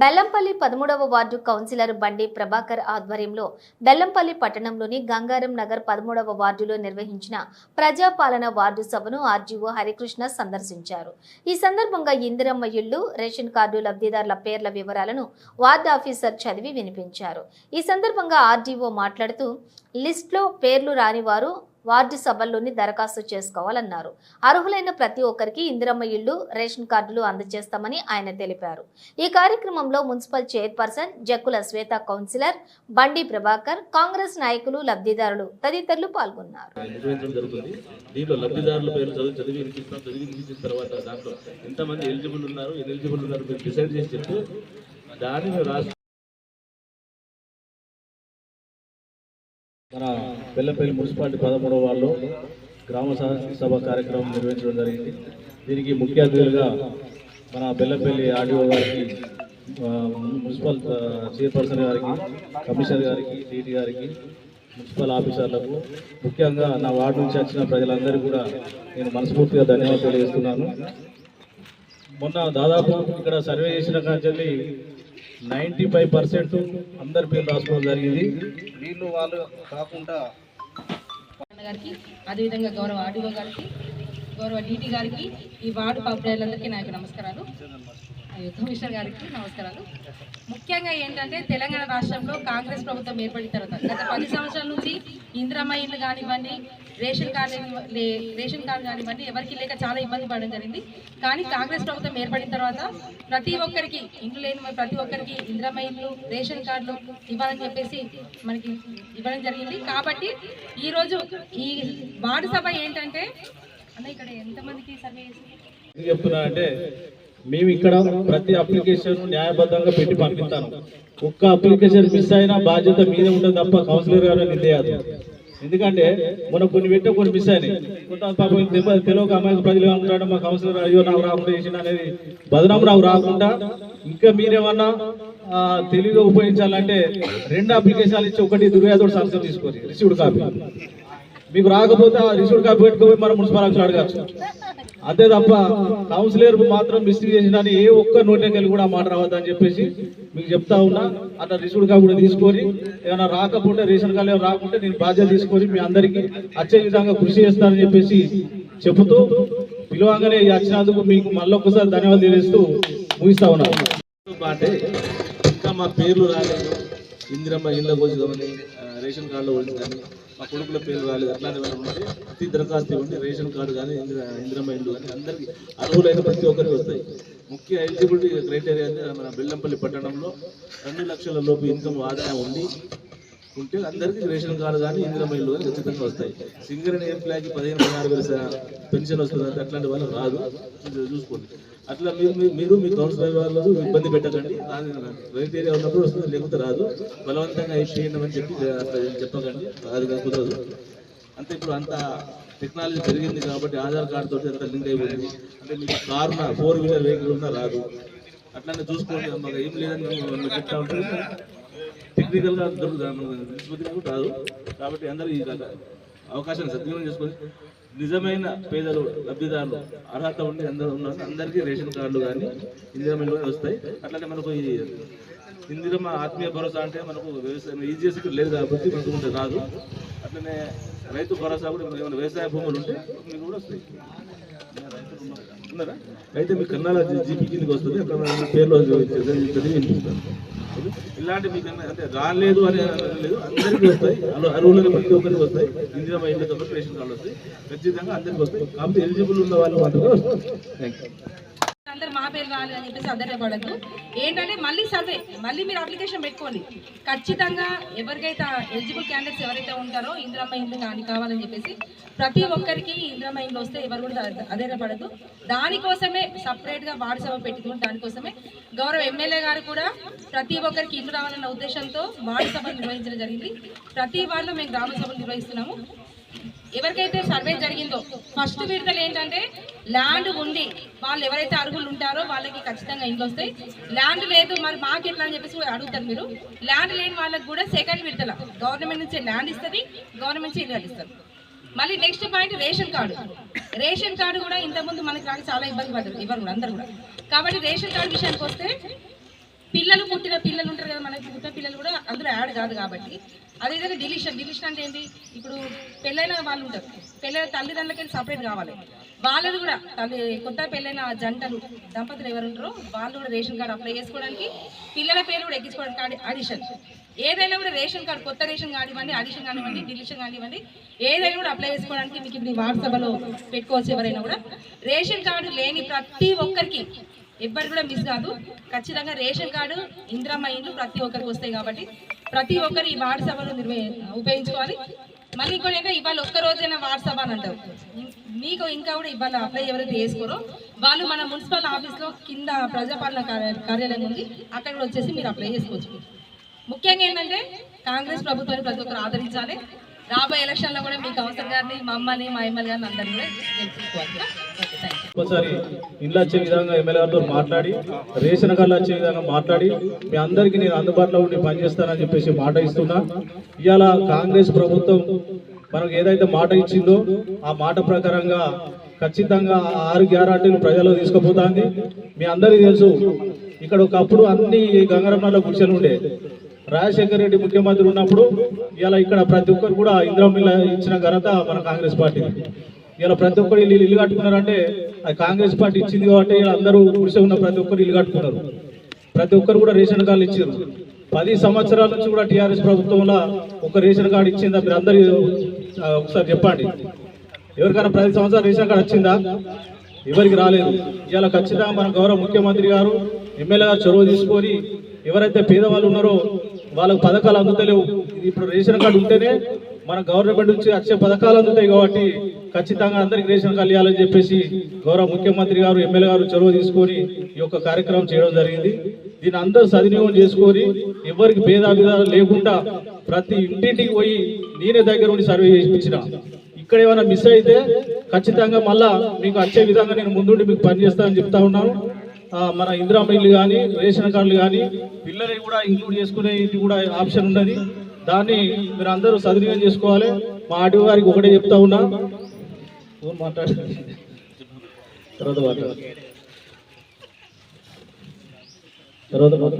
బెల్లంపల్లి పదమూడవ ward councillor Bandi Prabhakar ఆధ్వర్యంలో బెల్లంపల్లి పట్టణంలోని గంగారం నగర్ పదమూడవ వార్డులో నిర్వహించిన ప్రజాపాలన వార్డు సభను ఆర్జీఓ హరికృష్ణ సందర్శించారు. ఈ సందర్భంగా ఇందిరమ్మ ఇళ్ళు రేషన్ కార్డు లబ్ధిదారుల పేర్ల వివరాలను వార్డు ఆఫీసర్ చదివి వినిపించారు. ఈ సందర్భంగా ఆర్డీఓ మాట్లాడుతూ లిస్ట్లో పేర్లు రాని వారు వార్డు సభల్లోని దరఖాస్తు చేసుకోవాలన్నారు. అర్హులైన ప్రతి ఒక్కరికి ఇందిరమ్మ ఇళ్ళు రేషన్ కార్డులు అందజేస్తామని ఆయన తెలిపారు. ఈ కార్యక్రమంలో municipal chairperson Jakkula Shweta councillor Bandi Prabhakar Congress నాయకులు లబ్ధిదారులు తదితరులు పాల్గొన్నారు. దీంట్లో లబ్ధిదారుల పేరు చదివి చదివి వినిపిస్తాం. చదివి వినిపించిన తర్వాత దాంట్లో ఎంతమంది ఎలిజిబుల్ ఉన్నారు ఎలిజిబుల్ ఉన్నారు మీరు డిసైడ్ చేసి చెప్తే రాష్ట్ర మన పెల్లపల్లి మున్సిపాలిటీ పదమూడవ వాళ్ళు గ్రామ సభ- సభ కార్యక్రమం నిర్వహించడం జరిగింది. దీనికి ముఖ్య అతిథులుగా మన బెల్లపల్లి ఆర్డీఓ గారికి మున్సిపల్ చైర్పర్సన్ గారికి కమిషనర్ గారికి డీటీ గారికి మున్సిపల్ ఆఫీసర్లకు ముఖ్యంగా నా వార్డు నుంచి వచ్చిన ప్రజలందరికీ కూడా నేను మనస్ఫూర్తిగా ధన్యవాదాలు తెలియజేస్తున్నాను. మొన్న దాదాపు ఇక్కడ సర్వే చేసిన కానీ నైంటీ ఫైవ్ పర్సెంట్ అందరి పేరు రాసుకోవడం జరిగింది. వీళ్ళు వాళ్ళు కాకుండా అన్న గారికి అదేవిధంగా గౌరవ ఆర్డీఓ గారికి గౌరవ డీటీ గారికి ఈ వార్డు ప్రజలందరికీ నా యొక్క నమస్కారాలు. కమిషనర్ గారికి నమస్కారాలు. ముఖ్యంగా ఏంటంటే తెలంగాణ రాష్ట్రంలో కాంగ్రెస్ ప్రభుత్వం ఏర్పడిన తర్వాత గత పది సంవత్సరాల నుంచి ఇందిరమ్మ ఇల్లు కానివ్వండి రేషన్ కార్డు లే- రేషన్ కార్డు కానివ్వండి ఎవరికి లేక చాలా ఇబ్బంది పడడం జరిగింది. కానీ కాంగ్రెస్ ప్రభుత్వం ఏర్పడిన తర్వాత ప్రతి ఒక్కరికి ఇండ్లు లేని ప్రతి ఒక్కరికి ఇందిరమ్మ ఇల్లు రేషన్ కార్డులు ఇవ్వాలని చెప్పేసి మనకి ఇవ్వడం జరిగింది. కాబట్టి ఈరోజు ఈ వార్డు సభ ఏంటంటే అన్న ఇక్కడ ఎంతమందికి సర్వే చెప్తున్నా అంటే మేము ఇక్కడ ప్రతి అప్లికేషన్ న్యాయబద్ధంగా పెట్టి పంపిస్తాను. ఒక్క అప్లికేషన్ మిస్ అయినా బాధ్యత మీద ఉంటుంది తప్ప కౌన్సిలర్ గారు నిందేయాలి ఎందుకంటే మనం కొన్ని పెట్టే కొన్ని మిస్ అయినాయి. కొంత పాపం తెలియ- తెలియక అమ్మాయికి ప్రజలు ఏమంటాడు మా కౌన్సిలర్ అయ్యో నాకు రాకుండా చేసిన అనేది బదనాం నాకు రాకుండా ఇంకా మీరేమన్నా ఆ, తెలివిగా ఉపయోగించాలంటే రెండు అప్లికేషన్లు ఇచ్చి ఒకటి దుర్వ్యాధుడు సంస్థ తీసుకొని రిసీవ్డ్ కాపీ. మీకు రాకపోతే ఆ రిసీవ్డ్ కాపీ పెట్టుకోపోయి మన మున్సిపల్ ఆఫీస్ అడగచ్చు. అంతే తప్ప కౌన్సిలర్ మాత్రం మిస్టేక్ చేసిన ఏ ఒక్క నోటెకెళ్ళి కూడా ఆ మాట రావద్దని చెప్పేసి మీకు చెప్తా ఉన్నా. అట్లా రిసీవ్డ్ కాపీ కూడా తీసుకొని ఏమైనా రాకపోతే రేషన్ కార్డు రాకుంటే నేను బాధ్యత తీసుకొని మీ అందరికీ వచ్చే విధంగా కృషి చేస్తానని చెప్పేసి చెబుతూ పిలవంగానే వచ్చినందుకు మీకు మళ్ళొక్కసారి ధన్యవాదాలు తెలియజేస్తూ ముగిస్తా ఉన్నాను అంటే ఇంకా మా పేర్లు రాలేదు. ఇందిరమ్మ ఇళ్ళ గురించి రేషన్ కార్డులో గురించి కానీ మా కొడుకుల పేరు రాలేదు అట్లాంటివి ఉంటే ప్రతి దరఖాస్తు ఇవ్వండి. రేషన్ కార్డు కానీ ఇంద్ర ఇందిరమ్మ ఇల్లు కానీ అందరికీ అర్హులైన ప్రతి ఒక్కరికి వస్తాయి. ముఖ్య ఎలిజిబిలిటీ క్రైటీరియా అంటే మన బెల్లంపల్లి పట్టణంలో రెండు లక్షల లోపు ఇన్కమ్ ఆదాయం ఉండి ఉంటే అందరికీ రేషన్ కార్డు కానీ ఇందిరమ్మ ఇల్లు కానీ ఖచ్చితంగా వస్తాయి. సింగర్ ఎంప్లాయ్కి పదిహేను పదహారు వేల పెన్షన్ వస్తుంది అట్లాంటి వాళ్ళు రాదు. చూసుకోండి. అట్లా మీరు మీ- మీరు మీ కౌన్సిలర్ వాళ్ళు ఇబ్బంది పెట్టకండి. దాని ఉన్నప్పుడు వస్తుంది లేకపోతే రాదు. బలవంతంగా ఇచ్చేయండి అని చెప్పి అట్లా చెప్పకండి. అది కుదరదు. అంతే ఇప్పుడు అంత టెక్నాలజీ పెరిగింది కాబట్టి ఆధార్ కార్డు తోటి అంత లింక్ అయిపోయింది. అంటే మీకు కారు ఫోర్ వీలర్ వెహికల్ ఉన్నా రాదు. అట్లానే చూసుకోండి మాకు ఏం లేదని చెప్తా ఉంటుంది టెక్నికల్గా ఉంటే టెక్నికల్గా దొరుకుతుంది రాదు కాబట్టి అందరూ ఈ అవకాశాన్ని సద్వినియోగం చేసుకొని నిజమైన పేదలు లబ్ధిదారులు అర్హత ఉండి అందరూ ఉన్నారు అందరికీ రేషన్ కార్డులు కానీ ఇందిరమ్మ ఇల్లు వస్తాయి. అట్లానే మనకు ఈ ఇందిరమ్మ ఆత్మీయ భరోసా అంటే మనకు వ్యవసాయం ఈజీఎస్ లేదు కాబట్టి మనకు ఉంటే రాదు. అట్లనే రైతు భరోసా కూడా ఏమైనా వ్యవసాయ భూములు ఉంటే మీకు కూడా వస్తాయి. అయితే మీ కన్నాల జీపీ కిందకి వస్తుంది అక్కడ పేర్లో వినిపిస్తాను ఇలాంటి మీకు అంటే రాలేదు అని లేదు అందరికీ వస్తాయి. అర్హులైన ప్రతి ఒక్కరికి వస్తాయి. ఇందిరా పాటు రేషన్ కార్డు వస్తాయి. ఖచ్చితంగా అందరికీ వస్తాయి. కాబట్టి ఎలిజిబుల్ ఉన్న వాళ్ళు మాత్రమే వస్తాయి థ్యాంక్ యూ పేరు మా పేరు రాలేదు అని చెప్పేసి అధైర్యపడద్దు ఏంటంటే మళ్ళీ సర్వే మళ్ళీ మీరు అప్లికేషన్ పెట్టుకోండి. ఖచ్చితంగా ఎవరికైతే ఎలిజిబుల్ క్యాండిడేట్స్ ఎవరైతే ఉంటారో ఇందిరమ్మ ఇండ్లు కానీ కావాలని చెప్పేసి ప్రతి ఒక్కరికి ఇందిరమ్మ ఇండ్లు వస్తే ఎవరు కూడా అధైర్యపడద్దు దానికోసమే సపరేట్గా వార్డు సభ పెట్టుకుని దానికోసమే గౌరవ ఎమ్మెల్యే గారు కూడా ప్రతి ఒక్కరికి ఇల్లు రావాలన్న ఉద్దేశంతో వార్డు సభలు నిర్వహించడం జరిగింది. ప్రతి వార్డులో మేము గ్రామ సభలు నిర్వహిస్తున్నాము. ఎవరికైతే సర్వే జరిగిందో ఫస్ట్ విడతలు ఏంటంటే ల్యాండ్ ఉండి వాళ్ళు ఎవరైతే అరుగులు ఉంటారో వాళ్ళకి ఖచ్చితంగా ఇండ్లు వస్తాయి. ల్యాండ్ లేదు మరి మాకు ఎట్లా అని చెప్పేసి అడుగుతారు మీరు. ల్యాండ్ లేని వాళ్ళకి కూడా సెకండ్ విడతల. గవర్నమెంట్ నుంచి ల్యాండ్ ఇస్తుంది గవర్నమెంట్ నుంచి ఇల్లు ఇస్తారు మళ్ళీ next point ration card. Ration card కూడా ఇంతకుముందు మనకి రాక చాలా ఇబ్బంది పడ్డారు ఇవ్వరు కూడా అందరు కూడా. కాబట్టి రేషన్ కార్డు విషయానికి వస్తే పిల్లలు పుట్టిన పిల్లలు ఉంటారు కదా మనకి పుట్టిన పిల్లలు కూడా అందులో యాడ్ కాదు కాబట్టి. అదేవిధంగా డిలీషన్ డిలీషన్ అంటే ఏంటి? ఇప్పుడు పెళ్ళైన వాళ్ళు ఉంటారు. పెళ్ళైన తల్లిదండ్రులకి సపరేట్ కావాలి? వాళ్ళది కూడా తల్లి కొత్త పెళ్ళైన జంటలు దంపతులు ఎవరు ఉంటారో వాళ్ళు కూడా రేషన్ కార్డు అప్లై చేసుకోవడానికి పిల్లల పేరు కూడా ఎక్కించుకోవడానికి అడిషన్ ఏదైనా కూడా రేషన్ కార్డు కొత్త రేషన్ కానివ్వండి అడిషన్ కానివ్వండి డిలీషన్ కానివ్వండి ఏదైనా కూడా అప్లై చేసుకోవడానికి మీకు ఇప్పుడు వాట్సాప్లో పెట్టుకోవచ్చు ఎవరైనా కూడా. రేషన్ కార్డు లేని ప్రతి ఒక్కరికి ఎవ్వరు కూడా మిస్ కాదు. ఖచ్చితంగా రేషన్ కార్డు ఇందిరమ్మ ఇండ్లు ప్రతి ఒక్కరికి వస్తాయి కాబట్టి ప్రతి ఒక్కరు ఈ వార్డు సభను ఉపయోగించుకోవాలి. మళ్ళీ ఇంకోటి ఏంటంటే ఇవాళ ఒక్క రోజైనా సభ అని అంటారు. మీకు ఇంకా కూడా ఇవాళ అప్లై ఎవరైతే చేసుకోరో వాళ్ళు మన మున్సిపల్ ఆఫీస్లో కింద ప్రజాపాలన కార్య- కార్యాలయం ఉంది. అక్కడ కూడా వచ్చేసి మీరు అప్లై చేసుకోవచ్చు. ముఖ్యంగా ఏంటంటే కాంగ్రెస్ ప్రభుత్వాన్ని ప్రతి ఒక్కరు ఆదరించాలి. రాబోయే ఎలక్షన్లో కూడా మీకు అవసరం గారిని మమ్మల్ని మా ఎమ్మెల్యే గారిని అందరినీ కూడా గెలిపించుకోవాలి ఒకసారి ఇంట్లో వచ్చే విధంగా ఎమ్మెల్యే గారితో మాట్లాడి రేషన్ కార్డులు వచ్చే విధంగా మాట్లాడి మీ అందరికీ నేను అందుబాటులో ఉండి పనిచేస్తానని చెప్పేసి మాట ఇస్తున్నా. ఇవాళ కాంగ్రెస్ ప్రభుత్వం మనకు ఏదైతే మాట ఇచ్చిందో ఆ మాట ప్రకారంగా ఖచ్చితంగా ఆరు గ్యారంటీలు ప్రజల్లో తీసుకుపోతుంది. మీ అందరికీ తెలుసు ఇక్కడ ఒకప్పుడు అన్ని గంగరమ్మల గుడిసెలు ఉండే. రాజశేఖర రెడ్డి ముఖ్యమంత్రి ఉన్నప్పుడు ఇలా ఇక్కడ ప్రతి ఒక్కరు కూడా ఇంద్రమిల్ల ఇచ్చిన ఘనత మన కాంగ్రెస్ పార్టీ ఇలా ప్రతి ఒక్కరు ఇల్లు ఇల్లు కట్టుకున్నారంటే అది కాంగ్రెస్ పార్టీ ఇచ్చింది కాబట్టి అందరూ కురిసే ఉన్న ప్రతి ఒక్కరు ఇల్లు కట్టుకున్నారు. ప్రతి ఒక్కరు కూడా రేషన్ కార్డులు ఇచ్చారు. పది సంవత్సరాల నుంచి కూడా టీఆర్ఎస్ ప్రభుత్వంలో ఒక రేషన్ కార్డు ఇచ్చిందా? మీరు అందరూ ఒకసారి చెప్పండి. ఎవరికైనా ప్రతి సంవత్సరం రేషన్ కార్డు వచ్చిందా? ఎవరికి రాలేదు. ఇలా ఖచ్చితంగా మన గౌరవ ముఖ్యమంత్రి గారు ఎమ్మెల్యే గారు చొరవ తీసుకొని ఎవరైతే పేదవాళ్ళు ఉన్నారో వాళ్ళకు పథకాలు అందుతలేవు. ఇప్పుడు రేషన్ కార్డు ఉంటేనే మన గవర్నమెంట్ నుంచి వచ్చే పథకాలు అందుతాయి కాబట్టి ఖచ్చితంగా అందరికి రేషన్ కార్డు ఇవ్వాలని చెప్పేసి గౌరవ ముఖ్యమంత్రి గారు ఎమ్మెల్యే గారు చొరవ తీసుకొని ఈ యొక్క కార్యక్రమం చేయడం జరిగింది. దీని అందరూ సద్వినియోగం చేసుకొని ఎవరికి భేదాభిదాలు లేకుండా ప్రతి ఇంటింటికి పోయి నేనే దగ్గర ఉండి సర్వే చేయించిన. ఇక్కడ ఏమైనా మిస్ అయితే ఖచ్చితంగా మళ్ళా మీకు వచ్చే విధంగా నేను ముందుండి మీకు పనిచేస్తానని చెప్తా ఉన్నాను. మన ఇందిరా ఇల్లు కానీ రేషన్ కార్డులు కానీ పిల్లలకి కూడా ఇంక్లూడ్ చేసుకునేది కూడా ఆప్షన్ ఉన్నది. దాన్ని మీరు అందరూ సద్వినియోగం చేసుకోవాలి. మా ఆటో గారికి ఒకటే చెప్తా ఉన్నా. ఫోన్ తర్వాత తర్వాత